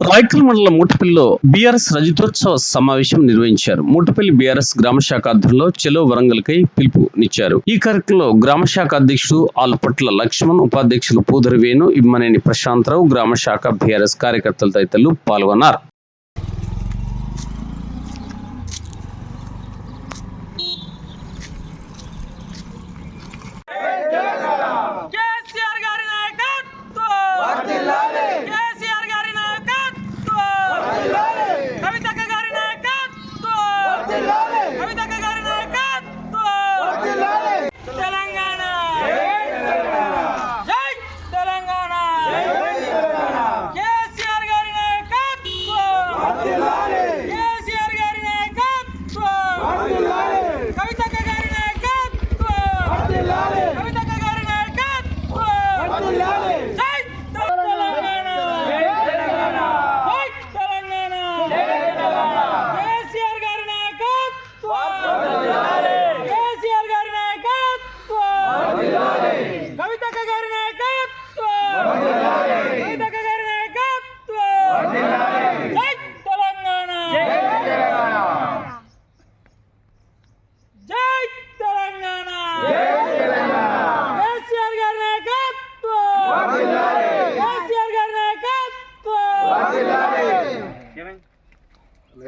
రాయకల్ మండలం మూటపల్లిలో బీఆర్ఎస్ రజతోత్సవ సమావేశం నిర్వహించారు. మూటపల్లి బీఆర్ఎస్ గ్రామ శాఖ ఆధ్వర్యంలో చెలో వరంగల్కై పిలుపునిచ్చారు ఈ కార్యక్రమంలో గ్రామ శాఖ అధ్యక్షుడు ఆలపట్ల లక్ష్మణ్ ఉపాధ్యక్షులు పూదరవేణు ఇమ్మనేని ప్రశాంతరావు గ్రామ శాఖ బీఆర్ఎస్ కార్యకర్తలు తదితరులు పాల్గొన్నారు.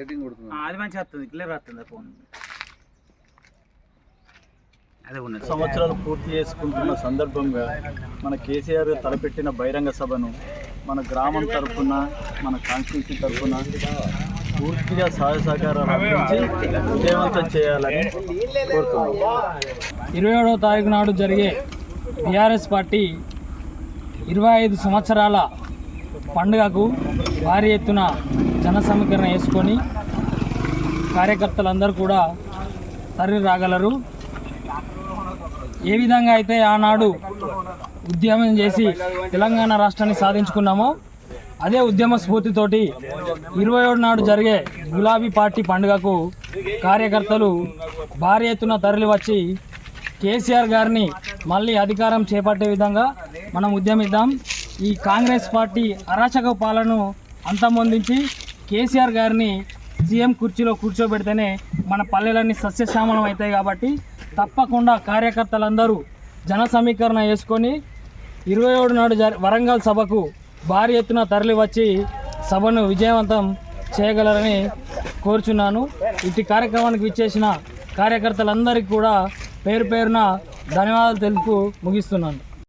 ఆ, అది మంచిగా వస్తుంది క్లియర్ వస్తుంది ఫోన్ అదే ఉన్నది. సంవత్సరాలు పూర్తి చేసుకుంటున్న సందర్భంగా మన కేసీఆర్ తలపెట్టిన బహిరంగ సభను మన గ్రామం తరఫున మన కాన్స్టిట్యూన్సీ తరఫున పూర్తిగా సహాయ సహకారాలు అందించి విజయవంతం చేయాలని కోరుతున్నాం. ఇరవై ఏడవ తారీఖు నాడు జరిగే బీఆర్ఎస్ పార్టీ ఇరవై ఐదు సంవత్సరాల పండుగకు భారీ ఎత్తున జన సమీకరణ వేసుకొని కార్యకర్తలందరూ కూడా తరలి రాగలరు. ఏ విధంగా అయితే ఆనాడు ఉద్యమం చేసి తెలంగాణ రాష్ట్రాన్ని సాధించుకున్నామో అదే ఉద్యమ స్ఫూర్తితోటి ఇరవై ఏడు నాడు జరిగే గులాబీ పార్టీ పండుగకు కార్యకర్తలు భారీ ఎత్తున తరలి వచ్చి కేసీఆర్ గారిని మళ్ళీ అధికారం చేపట్టే విధంగా మనం ఉద్యమిద్దాం. ఈ కాంగ్రెస్ పార్టీ అరాచక పాలను అంతమొందించి కేసీఆర్ గారిని సీఎం కుర్చీలో కూర్చోబెడితేనే మన పల్లెలన్నీ సస్యశ్యామలం అవుతాయి కాబట్టి తప్పకుండా కార్యకర్తలందరూ జన సమీకరణ చేసుకొని ఇరవై ఏడు నాడు వరంగల్ సభకు భారీ ఎత్తున తరలి వచ్చి సభను విజయవంతం చేయగలరని కోరుచున్నాను. ఇట్టి కార్యక్రమానికి విచ్చేసిన కార్యకర్తలందరికీ కూడా పేరు పేరున ధన్యవాదాలు తెలుపు ముగిస్తున్నాను.